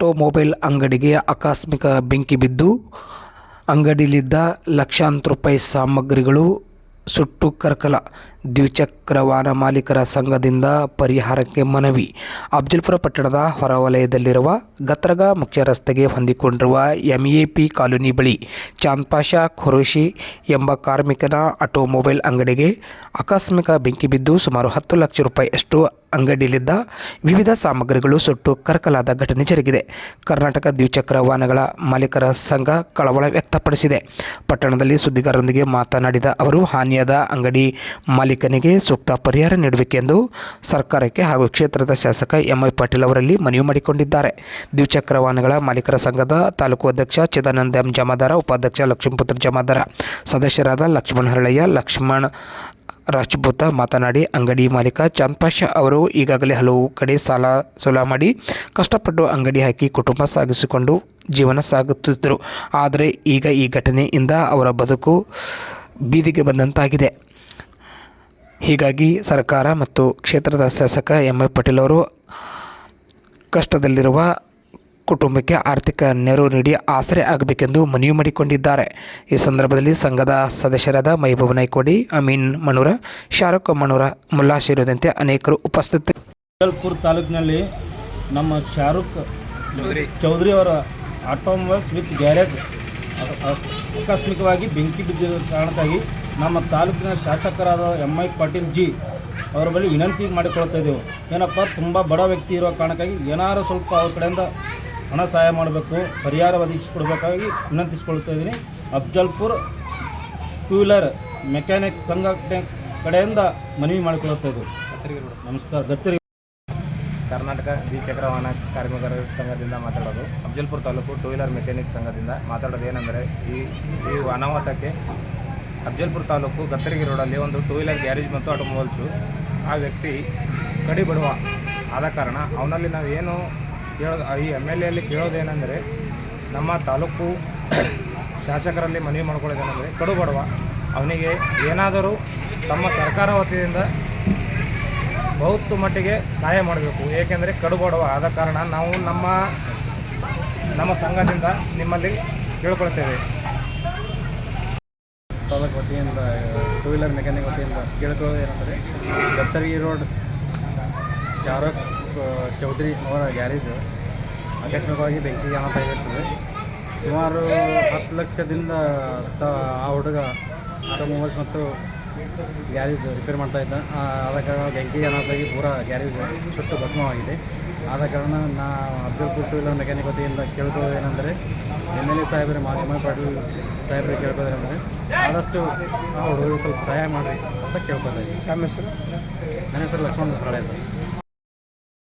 Automobile ಅಂಗಡಿಗೆ ಆಕಸ್ಮಿಕ ಬೆಂಕಿ ಬಿದ್ದು ಅಂಗಡಿಯಲ್ಲಿದ್ದ ಲಕ್ಷಾಂತರ ರೂಪಾಯಿ ಸಾಮಗ್ರಿಗಳು ಸುಟ್ಟು ಕರಕಲ ದ್ವಿಚಕ್ರ ವಾಹನ ಮಾಲೀಕರ ಸಂಘದಿಂದ ಪರಿಹಾರಕ್ಕೆ ಮನವಿ. ಅಫ್ಜಲ್ಪುರ ಪಟ್ಟಣದ ಹೊರವಲಯದಲ್ಲಿರುವ ಗತ್ರಗ ಮುಖ್ಯ ರಸ್ತೆಗೆ ಹೊಂದಿಕೊಂಡಿರುವ ಎಂಎಪಿ ಕಾಲೋನಿ ಬಳಿ ಚಾಂದ್ಪಾಷಾ ಖುರೋಶಿ ಎಂಬ ಕಾರ್ಮಿಕನ ಆಟೋಮೊಬೈಲ್ ಅಂಗಡಿಗೆ ಆಕಸ್ಮಿಕ ಬೆಂಕಿ ಬಿದ್ದು ಸುಮಾರು ಹತ್ತು ಲಕ್ಷ ರೂಪಾಯಿಯಷ್ಟು ಅಂಗಡಿಯಲ್ಲಿದ್ದ ವಿವಿಧ ಸಾಮಗ್ರಿಗಳು ಸುಟ್ಟು ಕರಕಲಾದ ಘಟನೆ ಜರುಗಿದೆ. ಕರ್ನಾಟಕ ದ್ವಿಚಕ್ರ ವಾಹನಗಳ ಮಾಲೀಕರ ಸಂಘ ಕಳವಳ ವ್ಯಕ್ತಪಡಿಸಿದೆ. ಪಟ್ಟಣದಲ್ಲಿ ಸುದ್ದಿಗಾರರೊಂದಿಗೆ ಮಾತನಾಡಿದ ಅವರು, ಹಾನಿಯಾದ ಅಂಗಡಿ ಮಾಲೀಕನಿಗೆ ಸೂಕ್ತ ಪರಿಹಾರ ನೀಡಬೇಕೆಂದು ಸರ್ಕಾರಕ್ಕೆ ಹಾಗೂ ಕ್ಷೇತ್ರದ ಶಾಸಕ ಎಂಐ ಪಾಟೀಲ್ ಅವರಲ್ಲಿ ಮನವಿ ಮಾಡಿಕೊಂಡಿದ್ದಾರೆ. ದ್ವಿಚಕ್ರ ವಾಹನಗಳ ಮಾಲೀಕರ ಸಂಘದ ತಾಲೂಕು ಅಧ್ಯಕ್ಷ ಚಿದಾನಂದ ಎಂ ಜಮಾದಾರ, ಉಪಾಧ್ಯಕ್ಷ ಲಕ್ಷ್ಮೀಪುತ್ರ ಜಮಾದಾರ, ಸದಸ್ಯರಾದ ಲಕ್ಷ್ಮಣ ಹರಳಯ್ಯ, ಲಕ್ಷ್ಮಣ್ ರಾಜಪೂತ ಮಾತನಾಡಿ, ಅಂಗಡಿ ಮಾಲೀಕ ಚಾಂದ್ಪಾಷ ಅವರು ಈಗಾಗಲೇ ಹಲವು ಕಡೆ ಸಾಲ ಸೋಲ ಮಾಡಿ ಕಷ್ಟಪಟ್ಟು ಅಂಗಡಿ ಹಾಕಿ ಕುಟುಂಬ ಸಾಗಿಸಿಕೊಂಡು ಜೀವನ ಸಾಗುತ್ತಿದ್ದರು. ಆದರೆ ಈಗ ಈ ಘಟನೆಯಿಂದ ಅವರ ಬದುಕು ಬೀದಿಗೆ ಬಂದಂತಾಗಿದೆ. ಹೀಗಾಗಿ ಸರ್ಕಾರ ಮತ್ತು ಕ್ಷೇತ್ರದ ಶಾಸಕ ಎಂ ಐ ಪಾಟೀಲ್ ಅವರು ಕಷ್ಟದಲ್ಲಿರುವ ಕುಟುಂಬಕ್ಕೆ ಆರ್ಥಿಕ ನೆರವು ನೀಡಿ ಆಸರೆ ಆಗಬೇಕೆಂದು ಮನವಿ ಮಾಡಿಕೊಂಡಿದ್ದಾರೆ. ಈ ಸಂದರ್ಭದಲ್ಲಿ ಸಂಘದ ಸದಸ್ಯರಾದ ಮೈಬೂಬ್ ನಾಯ್ಕೋಡಿ, ಅಮೀನ್ ಮನೂರ, ಶಾರುಖ್ ಮನೂರ, ಮುಲ್ಲಾ ಸೇರಿದಂತೆ ಅನೇಕರು ಉಪಸ್ಥಿತಿ ಜಗಲ್ಪುರ್ ತಾಲೂಕಿನಲ್ಲಿ ನಮ್ಮ ಶಾರುಖ್ ಚೌಧರಿ ಅವರ ಆಟೋಮೊಬೈಲ್ಸ್ ವಿತ್ ಗ್ಯಾರೇಜ್ ಆಕಸ್ಮಿಕವಾಗಿ ಬೆಂಕಿ ಬಿದ್ದಿರೋ ಕಾರಣಕ್ಕಾಗಿ ನಮ್ಮ ತಾಲೂಕಿನ ಶಾಸಕರಾದ ಎಂ ಐ ಪಾಟೀಲ್ ಜಿ ಅವರ ಬಳಿ ವಿನಂತಿ ಮಾಡಿಕೊಳ್ತಾ ಇದ್ದೆವು. ಏನಪ್ಪ, ತುಂಬ ಬಡ ವ್ಯಕ್ತಿ ಇರೋ ಕಾರಣಕ್ಕಾಗಿ ಏನಾರು ಸ್ವಲ್ಪ ಅವ್ರ ಕಡೆಯಿಂದ ಹಣ ಸಹಾಯ ಮಾಡಬೇಕು, ಪರಿಹಾರ ಒದಗಿಸಿಕೊಡ್ಬೇಕಾಗಿ ವಿನಂತಿಸ್ಕೊಳ್ತಾ ಇದ್ದೀನಿ. ಅಫ್ಜಲ್ಪುರ್ ಟೂ ವೀಲರ್ ಮೆಕ್ಯಾನಿಕ್ ಸಂಘ ಕಡೆಯಿಂದ ಮನವಿ ಮಾಡಿಕೊಳ್ಳುತ್ತಾ ಇದ್ದೆವು. ನಮಸ್ಕಾರ, ಗತ್ತರಿ. ಕರ್ನಾಟಕ ದ್ವಿಚಕ್ರ ವಾಹನ ಕಾರ್ಮಿಕರ ಸಂಘದಿಂದ ಮಾತಾಡೋದು. Afzalpur taluk two wheeler mechanic ಸಂಘದಿಂದ ಮಾತಾಡೋದು ಏನಂದರೆ ಈ ಈ ಅನಾಹುತಕ್ಕೆ ಅಫಜಲ್ಪುರ ತಾಲೂಕು ಗತ್ತರಿಗೆ ರೋಡಲ್ಲಿ ಒಂದು ಟೂ ವೀಲರ್ ಗ್ಯಾರೇಜ್ ಮತ್ತು ಆಟೋಮೊಬೈಲ್ಸು ಆ ವ್ಯಕ್ತಿ ಕಡಿ ಬಡವ ಆದ ಕಾರಣ ಅವನಲ್ಲಿ ನಾವು ಏನು ಕೇಳೋದು ಈ ಎಂ ಎಲ್ ಎಲ್ಲಿ ಕೇಳೋದೇನೆಂದರೆ ನಮ್ಮ ತಾಲೂಕು ಶಾಸಕರಲ್ಲಿ ಮನವಿ ಮಾಡ್ಕೊಳ್ಳೋದೇನೆಂದರೆ ಕಡು ಬಡವ ಅವನಿಗೆ ಏನಾದರೂ ತಮ್ಮ ಸರ್ಕಾರ ವತಿಯಿಂದ ಬಹುತ್ತು ಮಟ್ಟಿಗೆ ಸಹಾಯ ಮಾಡಬೇಕು. ಏಕೆಂದರೆ ಕಡುಬಡವ ಆದ ಕಾರಣ ನಾವು ನಮ್ಮ ನಮ್ಮ ಸಂಘದಿಂದ ನಿಮ್ಮಲ್ಲಿ ಕೇಳ್ಕೊಳ್ತೇವೆ. ತಾಲೂಕು ವತಿಯಿಂದ ಟೂ ವೀಲರ್ ಮೆಕ್ಯಾನಿಕ್ ವತಿಯಿಂದ ಕೇಳ್ಕೊಳ್ಳೋದು ಏನಂದರೆ ದತ್ತರಿ ರೋಡ್, ಶಾರುಖ್ ಚೌಧರಿ ಅವರ ಗ್ಯಾರೇಜು. ಆಕಸ್ಮಿಕವಾಗಿ ಬೆಂಕಿಗೆ ಅನಾಥಾಗಿರ್ತದೆ ಸುಮಾರು ಹತ್ತು ಲಕ್ಷದಿಂದ ತ ಆ ಹುಡುಗ ಆಟೋಮೊಬೈಲ್ಸ್ ಮತ್ತು ಗ್ಯಾರೇಜ್ ರಿಪೇರ್ ಮಾಡ್ತಾ ಇದ್ದ. ಅದಕ್ಕೆ ಬೆಂಕಿಗೆ ಅನಾಥಾಗಿ ಪೂರಾ ಗ್ಯಾರೇಜ್ ಸುಟ್ಟು ಭಸ್ಮವಾಗಿದೆ. ಆದ ಕಾರಣ ನಾ ಅಬ್ದುಲ್ ಟೂ ಇಲ್ಲ ಮೆಕ್ಯಾನಿಕ್ ವತಿಯಿಂದ ಕೇಳ್ಕೊಳ್ಳೋದು ಏನಂದರೆ ಎಂ ಎಲ್ ಎ ಸಾಹೇಬರು ಮಾ ಎಂ ಎಲ್ ಪಾಟೀಲ್ ಸಾಹೇಬರಿಗೆ ಕೇಳ್ಕೊಳ್ಳೋದು ಏನಂದರೆ ಆದಷ್ಟು ಅವರು ಸ್ವಲ್ಪ ಸಹಾಯ ಮಾಡಿರಿ ಅಂತ ಕೇಳ್ಕೊತಾ ಇದ್ದೀನಿ ನನ್ನ ಹೆಸರು ಲಕ್ಷ್ಮಣ ಸರ್.